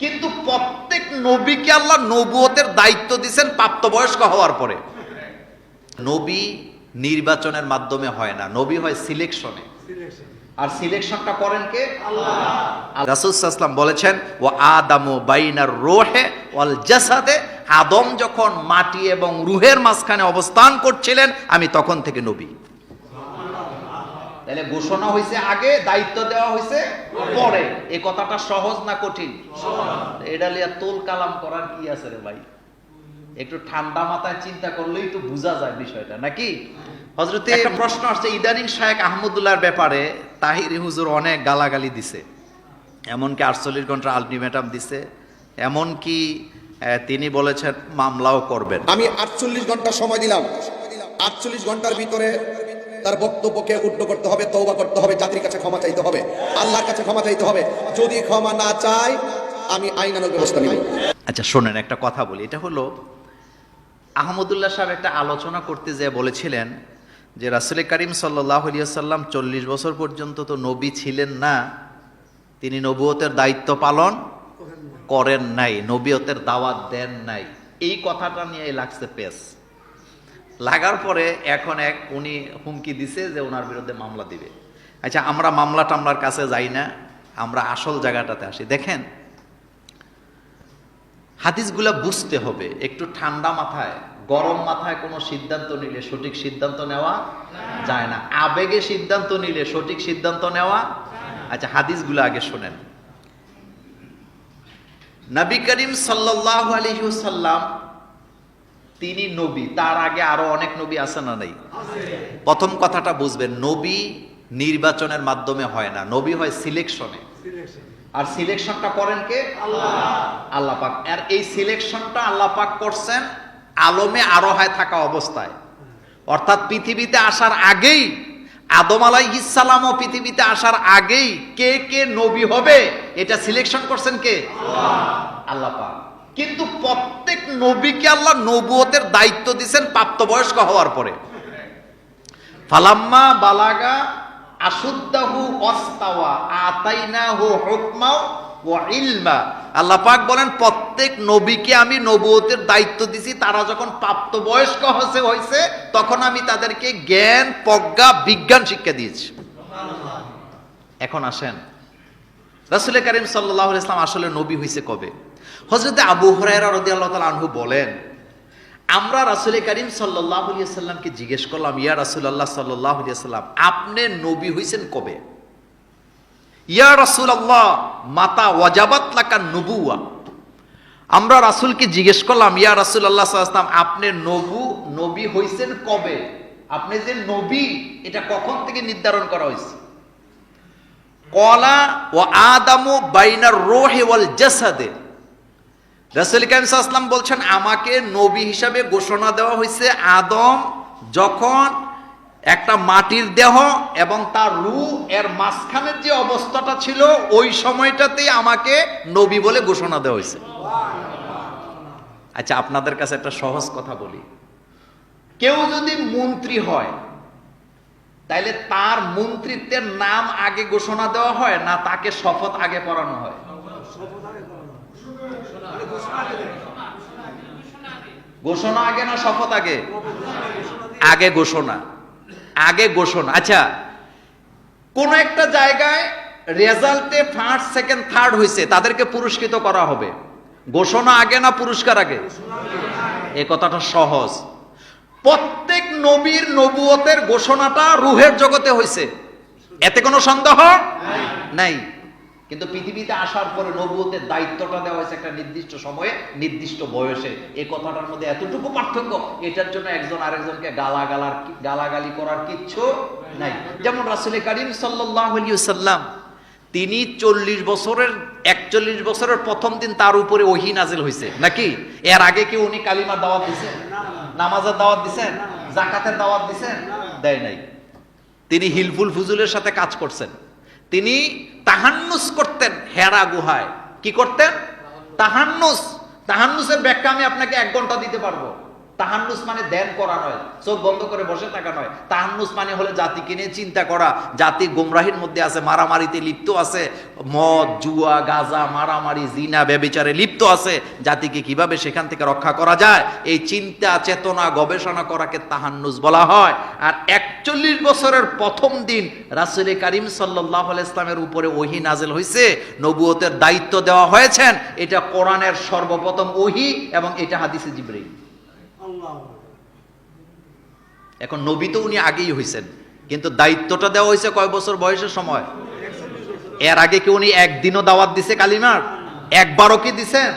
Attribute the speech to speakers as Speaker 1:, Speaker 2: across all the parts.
Speaker 1: কিন্তু প্রত্যেক নবীকে আল্লাহ নবুয়তের দায়িত্ব দিচ্ছেন প্রাপ্তবয়স্ক হওয়ার পরে। নবী নির্বাচনের মাধ্যমে হয় না নবী হয় সিলেকশনে। আর সিলেকশনটা করেন কে? রাসুলাম বলেছেন ও আদামু বাইনার রোহে ওয়াল জাসাদে আদম যখন মাটি এবং রুহের মাঝখানে অবস্থান করছিলেন আমি তখন থেকে নবী। তাহলে ঘোষণা হয়েছে আগে দায়িত্ব দেওয়া হয়েছে পরে। এই কথাটা সহজ না কঠিন? এটা লিয়া তোল কালাম করার কি আছে রে ভাই? একটু ঠান্ডা মাথায় চিন্তা করলেই তো বোঝা যায় বিষয়টা নাকি? হজরতে একটা প্রশ্ন আসছে ইদানিং শায়েক আহমদুল্লাহর ব্যাপারে তাহিরি হুজুর অনেক গালাগালি দিছে। এমনকি আটচল্লিশ ঘণ্টা আলটিমেটাম দিছে। এমনকি আহ, তিনি বলেছেন মামলাও করবেন।
Speaker 2: আমি আটচল্লিশ ঘণ্টা সময় দিলাম। আটচল্লিশ ঘণ্টার ভিতরে তার বক্তব্যকে উড্ড করতে হবে তৌবা করতে হবে, জাতির কাছে ক্ষমা চাইতে হবে, আল্লাহর কাছে ক্ষমা চাইতে হবে। যদি ক্ষমা না চাই, আমি আইনানুগ ব্যবস্থা নিব।
Speaker 1: আচ্ছা শোনেন, একটা কথা বলি। এটা হলো, আহমদুল্লাহ সাহেব একটা আলোচনা করতে যেয়ে বলেছিলেন যে, রাসুল করিম সাল্লাম চল্লিশ বছর পর্যন্ত তো নবী ছিলেন না, তিনি নবুয়তের দায়িত্ব পালন করেন নাই, নবীয়তের দাওয়াত দেন নাই। এই কথাটা নিয়ে লাগছে পেস। লাগার পরে এখন এক উনি হুমকি দিছে যে ওনার বিরুদ্ধে মামলা দিবে। আচ্ছা আমরা মামলা টামলার কাছে যাই না, আমরা আসল জায়গাটাতে আসি। দেখেন, হাদিসগুলা বুঝতে হবে, একটু ঠান্ডা মাথায়, গরম মাথায় কোনো সিদ্ধান্ত নিলে সঠিক সিদ্ধান্ত নেওয়া যায় না। আবেগে সিদ্ধান্ত নিলে সঠিক সিদ্ধান্ত নেওয়া আচ্ছা হাদিসগুলো আগে শোনেন। নবী করিম সাল্লাহ আলহিউসাল্লাম তিনি নবী। তার আগে আরও অনেক নবী আছে না নাই? প্রথম কথাটা বুঝবেন নবী নির্বাচনের মাধ্যমে হয় না। নবী হয় সিলেকশনে। আর সিলেকশনটা করেন কে? আল্লাহ। পাক। আর এই সিলেকশনটা আল্লাহ পাক করছেন আলমে আরোহায় থাকা অবস্থায়। অর্থাৎ পৃথিবীতে আসার আগেই আদম আলাইহিসালামও পৃথিবীতে আসার আগেই কে কে নবী হবে এটা সিলেকশন করছেন কে? আল্লাহ পাক। কিন্তু প্রত্যেক নবীকে আল্লাহ নবুয়তের দায়িত্ব দিয়েছেন প্রাপ্তবয়স্ক হওয়ার পরে। ফালাম্মা বালাগা আশুদ্দাহু অস্তাওয়া, আতাইনাহু হুকমাও ওয়া ইলমা। আল্লাহ পাক বলেন, প্রত্যেক নবীকে আমি নবুয়তের দায়িত্ব দিছি, তারা যখন প্রাপ্তবয়স্ক হয়েছে হয়েছে তখন আমি তাদেরকে জ্ঞান, প্রজ্ঞা, বিজ্ঞান শিক্ষা দিয়েছি। এখন আসেন। রাসুল করিম সাল্লাহ ইসলাম আসলে নবী হয়েছে কবে? হজরতে আবু হরাইরা রদি আল্লাহ তালা আনহু বলেন, আমরা রাসুল করিম সাল্লাহ সাল্লামকে জিজ্ঞেস করলাম, ইয়া রাসুল্লাহ সাল্লাহ সাল্লাম আপনি নবী হয়েছেন কবে? ইয়া রাসুল আল্লাহ মাতা ওয়াজাবাত লাকা নবুয়া আমরা রাসুলকে জিজ্ঞেস করলাম, ইয়া রাসুল আল্লাহ সাল্লাম আপনি নবু, নবী হয়েছেন কবে? আপনি যে নবী, এটা কখন থেকে নির্ধারণ করা হয়েছে কলা ও আদামু বাইনার রোহে ওয়াল জাসাদে রাসুল কাইম সাল্লাম বলছেন আমাকে নবী হিসাবে ঘোষণা দেওয়া হয়েছে আদম যখন একটা মাটির দেহ এবং তার রু এর মাঝখানের যে অবস্থাটা ছিল, ওই সময়টাতেই আমাকে নবী বলে ঘোষণা দেওয়া হয়েছে। আচ্ছা আপনাদের কাছে একটা সহজ কথা বলি। কেউ যদি মন্ত্রী হয় তাইলে তার মন্ত্রিত্বের নাম আগে ঘোষণা দেওয়া হয় না তাকে শপথ আগে পড়ানো হয়? ঘোষণা আগে না শপথ আগে? আগে ঘোষণা। আগে ঘোষণা। আচ্ছা কোন একটা জায়গায় রেজাল্টে ফার্স্ট, সেকেন্ড, থার্ড হয়েছে তাদেরকে পুরস্কৃত করা হবে। ঘোষণা আগে না পুরস্কার আগে? এ কথাটা সহজ। প্রত্যেক নবীর নবুয়তের ঘোষণাটা রুহের জগতে হয়েছে এতে কোনো সন্দেহ? নাই। কিন্তু পৃথিবীতে আসার পরে নবুয়তের দায়িত্বটা দেওয়া হয়েছে একটা নির্দিষ্ট সময়ে, নির্দিষ্ট বয়সে। এই কথাটার মধ্যে এতটুকু পার্থক্য, এটার জন্য একজন আরেকজনকে গালা গালার গালাগালি করার কিচ্ছু নাই। যেমন রাসুল করিম সাল্লাহ সাল্লাম তিনি চল্লিশ বছরের, একচল্লিশ বছরের প্রথম দিন তার উপরে ওহি নাজিল হয়েছে নাকি? এর আগে কি উনি কালিমার দাওয়াত দিছেন? নামাজের দাওয়াত দিছেন? জাকাতের দাওয়াত দিছেন? দেয় নাই। তিনি হিলফুল ফুজুলের সাথে কাজ করছেন। তিনি তাহান্নুস করতেন হেরা গুহায়। কি করতেন? তাহান্নুস। তাহান্নুসের ব্যাখ্যা আমি আপনাকে এক ঘণ্টা দিতে পারব। তাহান্নুস মানে ধ্যান করা নয়, চোখ বন্ধ করে বসে থাকা নয়। তাহান্নুস মানে হলে জাতিকে নিয়ে চিন্তা করা। জাতি গোমরাহির মধ্যে আছে, মারামারিতে লিপ্ত আছে, মদ, জুয়া, গাজা, মারামারি, জিনা, ব্যবিচারে লিপ্ত আছে। জাতিকে কীভাবে সেখান থেকে রক্ষা করা যায়? এই চিন্তা, চেতনা, গবেষণা করাকে তাহান্নুস বলা হয়। আর একচল্লিশ বছরের প্রথম দিন রাসুল করিম সাল্লাহ ইসলামের উপরে ওহি নাজেল হয়েছে নবুয়তের দায়িত্ব দেওয়া হয়েছেন। এটা কোরআনের সর্বপ্রথম ওহি এবং এটা হাদিসে জিব্রাইল এখন নবী তো উনি আগেই হয়েছেন কিন্তু দায়িত্বটা দেওয়া হয়েছে কয় বছর বয়সের সময়? এর আগে কি উনি একদিনও দাওয়াত দিছে কালিমার? একবারও কি দিছেন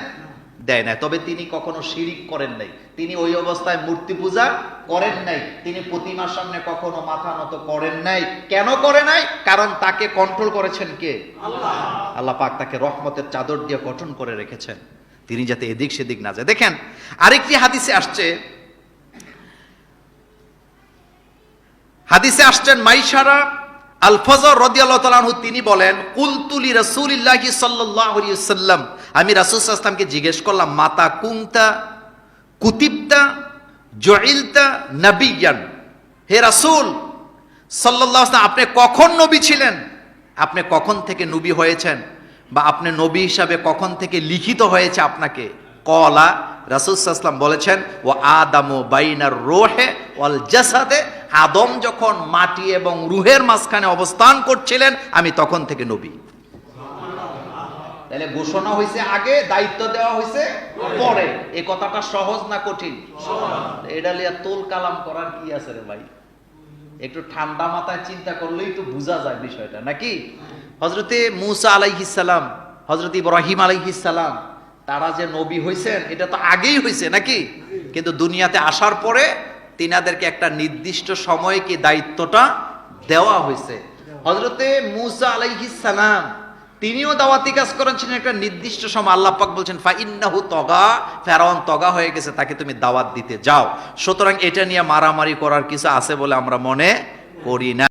Speaker 1: দেয় না তবে তিনি কখনো শিরিক করেন নাই। তিনি ওই অবস্থায় মূর্তি পূজা করেন নাই। তিনি প্রতিমার সামনে কখনো মাথা নত করেন নাই। কেন করে নাই? কারণ তাকে কন্ট্রোল করেছেন কে? আল্লাহ পাক তাকে রহমতের চাদর দিয়ে গঠন করে রেখেছেন। তিনি যাতে এদিক সেদিক না যায়। দেখেন আরেকটি হাদিসে আসছে হাদিসে আসছেন মাইশারা আল ফজর রাদিয়াল্লাহু তাআলা আনহু, তিনি বলেন কুলতুলি রাসূলিল্লাহি ওয়াসাল্লাম। আমি রাসূল ওয়াসাল্লামকে জিজ্ঞেস করলাম, মাতা কুনতা কুতিবতা, জুইলতা, নবিয়ান? হে রাসূল আলাইহি আপনি কখন নবী ছিলেন? আপনি কখন থেকে নবী হয়েছেন? বা আপনি নবী হিসাবে কখন থেকে লিখিত হয়েছে আপনাকে? কলা রাসুলাম বলেছেন ও আদামো বাইনার রোহে ওয়াল জাসাদে আদম যখন মাটি এবং রুহের মাঝখানে অবস্থান করছিলেন, আমি তখন থেকে নবী। তাহলে ঘোষণা হয়েছে আগে, দায়িত্ব দেওয়া হয়েছে পরে। এই কথাটা সহজ না কঠিন? এটা লিয়া তোল কালাম করার কি আছে রে ভাই? একটু ঠান্ডা মাথায় চিন্তা করলেই তো বোঝা যায় বিষয়টা, নাকি? হজরতে মুসা আলাইহিসালাম হজরত ইব্রাহিম আলাইহিসালাম তারা যে নবী হয়েছেন এটা তো আগেই হয়েছে নাকি? কিন্তু দুনিয়াতে আসার পরে তিনাদেরকে একটা নির্দিষ্ট সময়ে কি দায়িত্বটা দেওয়া হয়েছে। হজরতে মুসা আলাইহিস সালাম, তিনিও দাওয়াতি কাজ করেছেন, একটা নির্দিষ্ট সময়। আল্লাহ পাক বলছেন, ফাইন্নাহু তগা ফেরাউন তগা হয়ে গেছে, তাকে তুমি দাওয়াত দিতে যাও। সুতরাং এটা নিয়ে মারামারি করার কিছু আছে বলে আমরা মনে করি না।